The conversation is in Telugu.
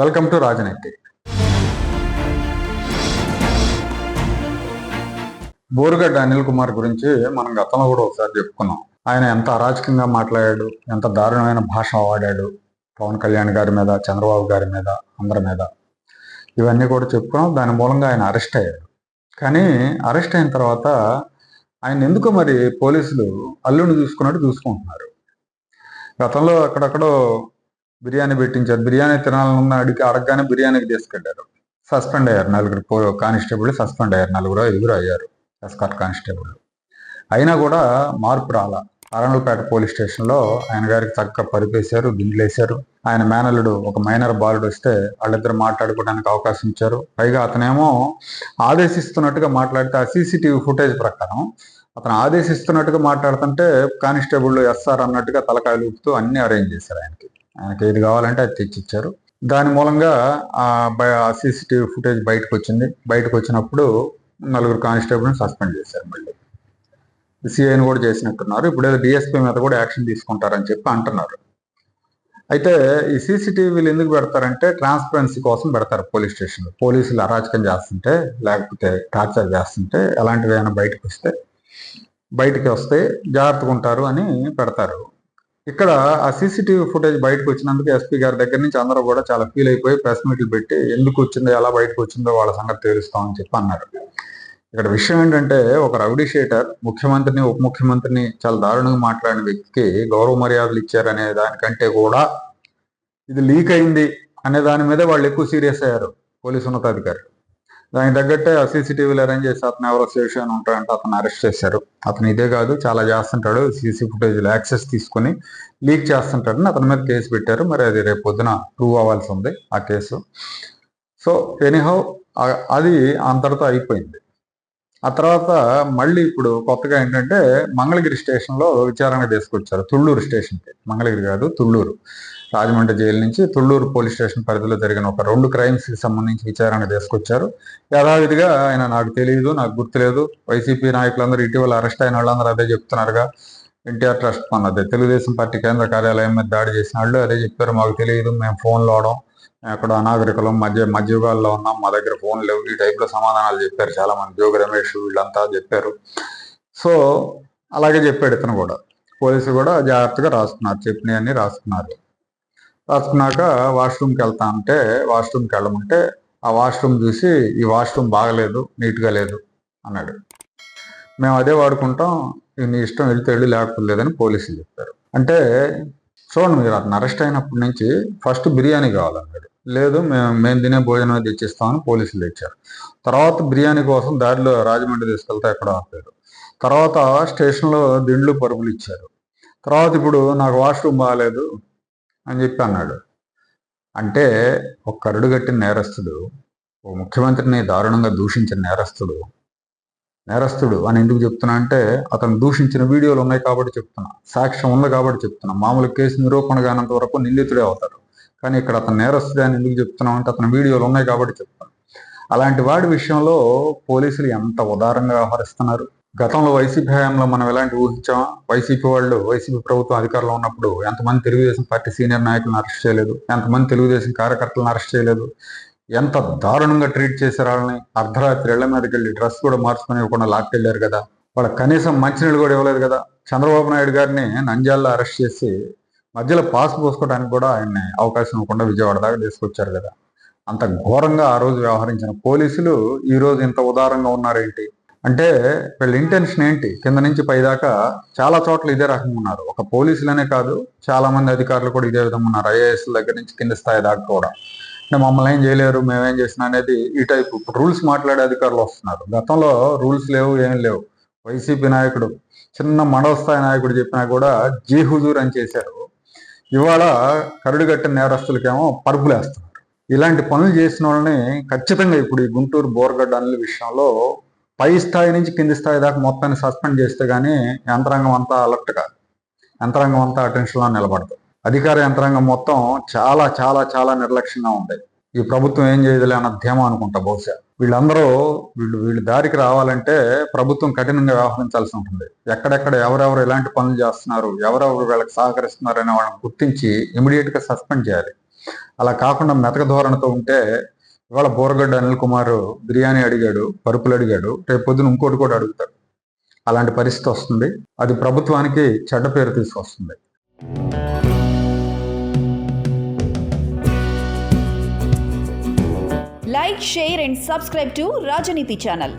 వెల్కమ్ టు రాజనైతిక్ బోరుగడ్డ అనిల్ కుమార్ గురించి మనం గతంలో కూడా ఒకసారి చెప్పుకున్నాం. ఆయన ఎంత అరాచకంగా మాట్లాడాడు ఎంత దారుణమైన భాష వాడాడు పవన్ కళ్యాణ్ గారి మీద చంద్రబాబు గారి మీద అందరి మీద. ఇవన్నీ కూడా చెప్పుకున్నాం. దాని మూలంగా ఆయన అరెస్ట్ అయ్యాడు. కానీ అరెస్ట్ అయిన తర్వాత ఆయన ఎందుకు మరి పోలీసులు అల్లుని చూసుకున్నట్టు చూసుకుంటున్నారు. గతంలో అక్కడక్కడో బిర్యానీ పెట్టించారు. బిర్యానీ తినాలన్న అడిగి అడగగానే బిర్యానీకి తీసుకెళ్ళారు. సస్పెండ్ అయ్యారు నలుగురు కానిస్టేబుల్ సస్పెండ్ అయ్యారు. నలుగురు ఐదుగురు అయ్యారు. ఎస్కాట్ కానిస్టేబుల్ అయినా కూడా మార్పు రాల. అరణలపేట పోలీస్ స్టేషన్లో ఆయన గారికి చక్కగా పరిపేశారు గిండ్లేశారు. ఆయన మేనల్లుడు ఒక మైనర్ బాలుడు వస్తే వాళ్ళిద్దరు మాట్లాడుకోవడానికి అవకాశం ఇచ్చారు. పైగా అతనేమో ఆదేశిస్తున్నట్టుగా మాట్లాడితే ఆ సీసీటీవీ ఫుటేజ్ ప్రకారం అతను ఆదేశిస్తున్నట్టుగా మాట్లాడుతుంటే కానిస్టేబుల్ ఎస్ఆర్ అన్నట్టుగా తలకాయలు ఊపుతూ అన్ని అరేంజ్ చేశారు ఆయనకి. ఆయనకి ఏది కావాలంటే అది తెచ్చిచ్చారు. దాని మూలంగా ఆ సీసీటీవీ ఫుటేజ్ బయటకు వచ్చింది బయటకు వచ్చినప్పుడు నలుగురు కానిస్టేబుల్ని సస్పెండ్ చేశారు మళ్ళీ. సిఐని కూడా చేసినట్టున్నారు. ఇప్పుడు ఏదో డిఎస్పీ మీద కూడా యాక్షన్ తీసుకుంటారని చెప్పి అంటున్నారు. అయితే ఈ సీసీటీవీలు ఎందుకు పెడతారంటే ట్రాన్స్పరెన్సీ కోసం పెడతారు పోలీస్ స్టేషన్లో. పోలీసులు అరాచకం చేస్తుంటే లేకపోతే టార్చర్ చేస్తుంటే ఎలాంటివి ఏమైనా బయటకు వస్తే బయటికి వస్తే జాగ్రత్తగా ఉంటారు అని పెడతారు. ఇక్కడ ఆ సీసీటీవీ ఫుటేజ్ బయటకు వచ్చినందుకు ఎస్పీ గారి దగ్గర నుంచి అందరూ కూడా చాలా ఫీల్ అయిపోయి ప్రెస్ మీట్లు పెట్టి ఎందుకు వచ్చిందో ఎలా బయటకు వచ్చిందో వాళ్ళ సంగతి తెలుస్తామని చెప్పి అన్నారు. ఇక్కడ విషయం ఏంటంటే ఒక రౌడీ షీటర్ ముఖ్యమంత్రిని ఉప ముఖ్యమంత్రిని చాలా దారుణంగా మాట్లాడిన వ్యక్తికి గౌరవ మర్యాదలు ఇచ్చారనే దానికంటే కూడా ఇది లీక్ అయింది అనే దాని మీద వాళ్ళు ఎక్కువ సీరియస్ అయ్యారు పోలీసు ఉన్నతాధికారి. దానికి తగ్గట్టే ఆ సీసీటీవీలు అరేంజ్ చేసి అతను ఎవరో స్టేషన్ ఉంటాడంటే అతను అరెస్ట్ చేశారు. అతను ఇదే కాదు చాలా చేస్తుంటాడు. సీసీ ఫుటేజ్లో యాక్సెస్ తీసుకొని లీక్ చేస్తుంటాడని అతని మీద కేసు పెట్టారు. మరి అది రేపు పొద్దున ప్రూవ్ అవ్వాల్సి ఉంది ఆ కేసు. సో ఎనీహౌ అది అంతటితో అయిపోయింది. ఆ తర్వాత మళ్ళీ ఇప్పుడు కొత్తగా ఏంటంటే మంగళగిరి స్టేషన్లో విచారణ తీసుకొచ్చారు తుళ్ళూరు స్టేషన్కి మంగళగిరి కాదు తుళ్ళూరు. రాజమండ్రి జైలు నుంచి తుళ్ళూరు పోలీస్ స్టేషన్ పరిధిలో జరిగిన ఒక రెండు క్రైమ్స్కి సంబంధించి విచారణ తీసుకొచ్చారు. యథావిధిగా ఆయన నాకు తెలియదు నాకు గుర్తులేదు. వైసీపీ నాయకులందరూ ఇటీవల అరెస్ట్ అయిన వాళ్ళందరూ అదే చెప్తున్నారుగా. ఎన్టీఆర్ ట్రస్ట్ ఫండ్ అదే తెలుగుదేశం పార్టీ కేంద్ర కార్యాలయం మీద దాడి చేసిన వాళ్ళు అదే చెప్పారు. మాకు తెలియదు మేము ఫోన్లో అవడం అక్కడ అనాగరికలం మధ్య మధ్యయుగాల్లో ఉన్నాం. మా దగ్గర ఫోన్ లేవు. ఈ టైప్లో సమాధానాలు చెప్పారు చాలా మంది జోగి రమేష్ వీళ్ళంతా చెప్పారు. సో అలాగే చెప్పాడు ఇతను కూడా. పోలీసులు కూడా జాగ్రత్తగా రాసుకున్నారు చెప్పినవన్నీ రాసుకున్నారు రాసుకున్నాక వాష్రూమ్కి వెళ్తా అంటే వాష్రూమ్కి వెళ్ళమంటే ఆ వాష్రూమ్ చూసి ఈ వాష్రూమ్ బాగలేదు నీట్గా లేదు అన్నాడు. మేము అదే వాడుకుంటాం నీ ఇష్టం వెళ్తే వెళ్ళి లేకపోతే లేదని పోలీసులు చెప్పారు. అంటే చూడండి మీరు అతను అరెస్ట్ అయినప్పటి నుంచి ఫస్ట్ బిర్యానీ కావాలన్నాడు. లేదు మేము మేము తినే భోజనం తెచ్చిస్తామని పోలీసులు తెచ్చారు. తర్వాత బిర్యానీ కోసం దారిలో రాజమండ్రి తీసుకెళ్తే ఎక్కడ ఆపారు. తర్వాత స్టేషన్లో దిండ్లు పరుగులు ఇచ్చారు. తర్వాత ఇప్పుడు నాకు వాష్రూమ్ బాగాలేదు అని చెప్పి అన్నాడు. అంటే ఒక కరుడు కట్టిన నేరస్తుడు ఓ ముఖ్యమంత్రిని దారుణంగా దూషించిన నేరస్తుడు నేరస్తుడు అని ఎందుకు చెప్తున్నా అంటే అతను దూషించిన వీడియోలు ఉన్నాయి కాబట్టి చెప్తున్నా సాక్ష్యం ఉంది కాబట్టి చెప్తున్నా మామూలు కేసు నిరూపణ కానంత వరకు నిందితుడే అవుతారు కానీ ఇక్కడ అతను నేరస్తుడే అని ఎందుకు చెప్తున్నాం అంటే అతని వీడియోలు ఉన్నాయి కాబట్టి చెప్తున్నాను అలాంటి వాడి విషయంలో పోలీసులు ఎంత ఉదారంగా వ్యవహరిస్తున్నారు? గతంలో వైసీపీ హయాంలో మనం ఎలాంటి ఊహించాం వైసీపీ వాళ్ళు వైసీపీ ప్రభుత్వం అధికారంలో ఉన్నప్పుడు ఎంతమంది తెలుగుదేశం పార్టీ సీనియర్ నాయకులను అరెస్ట్ చేయలేదు? ఎంతమంది తెలుగుదేశం కార్యకర్తలను అరెస్ట్ చేయలేదు? ఎంత దారుణంగా ట్రీట్ చేశారు వాళ్ళని? అర్ధరాత్రి ఇళ్ళ మీదకి వెళ్ళి డ్రెస్ కూడా మార్చుకొని ఇవ్వకుండా లాక్కెళ్ళారు కదా. వాళ్ళకి కనీసం మంచినీళ్ళు కూడా ఇవ్వలేదు కదా. చంద్రబాబు నాయుడు గారిని నంద్యాలలో అరెస్ట్ చేసి మధ్యలో పాస్ పోసుకోవడానికి కూడా ఆయన్ని అవకాశం ఇవ్వకుండా విజయవాడ దాకా తీసుకొచ్చారు కదా. అంత ఘోరంగా ఆ రోజు వ్యవహరించిన పోలీసులు ఈ రోజు ఇంత ఉదారంగా ఉన్నారేంటి? అంటే వీళ్ళ ఇంటెన్షన్ ఏంటి? కింద నుంచి పైదాకా చాలా చోట్ల ఇదే రకంగా ఉన్నారు. ఒక పోలీసులనే కాదు చాలా మంది అధికారులు కూడా ఇదే విధంగా ఉన్నారు. ఐఏఎస్ దగ్గర నుంచి కింద స్థాయి దాకా కూడా. అంటే మమ్మల్ని ఏం చేయలేరు మేమేం చేసిన అనేది ఈ టైప్ ఇప్పుడు రూల్స్ మాట్లాడే అధికారులు వస్తున్నారు. గతంలో రూల్స్ లేవు ఏం లేవు. వైసీపీ నాయకుడు చిన్న మండల స్థాయి నాయకుడు చెప్పినా కూడా జీ హుజూర్ అని చేశారు. ఇవాళ కరుడుగట్టిన నేరస్తులకేమో పరుపులేస్తున్నారు ఇలాంటి పనులు చేసిన వాళ్ళని ఖచ్చితంగా ఇప్పుడు ఈ గుంటూరు బోర్గడ్డ అనిల విషయంలో పై స్థాయి నుంచి కింది స్థాయి దాకా మొత్తాన్ని సస్పెండ్ చేస్తే కానీ యంత్రాంగం అంతా అలర్ట్ యంత్రాంగం అంతా అటెన్షన్లో నిలబడదు. అధికార యంత్రాంగం మొత్తం చాలా చాలా చాలా నిర్లక్ష్యంగా ఉంది ఈ ప్రభుత్వం ఏం చేయదులే అన్న ధీమా అనుకుంటా బహుశా. వీళ్ళందరూ వీళ్ళు వీళ్ళు దారికి రావాలంటే ప్రభుత్వం కఠినంగా వ్యవహరించాల్సి ఉంటుంది. ఎక్కడెక్కడ ఎవరెవరు ఎలాంటి పనులు చేస్తున్నారు ఎవరెవరు వీళ్ళకి సహకరిస్తున్నారు అనే వాళ్ళని గుర్తించి ఇమీడియట్గా సస్పెండ్ చేయాలి. అలా కాకుండా మెతక ధోరణితో ఉంటే ఇవాళ బోరగడ్డ అనిల్ కుమార్ బిర్యానీ అడిగాడు పరుపులు అడిగాడు రేపు పొద్దున ఇంకోటి కూడా అడుగుతాడు. అలాంటి పరిస్థితి వస్తుంది. అది ప్రభుత్వానికి చెడ్డ పేరు తీసుకొస్తుంది. Like share and subscribe to Rajneeti channel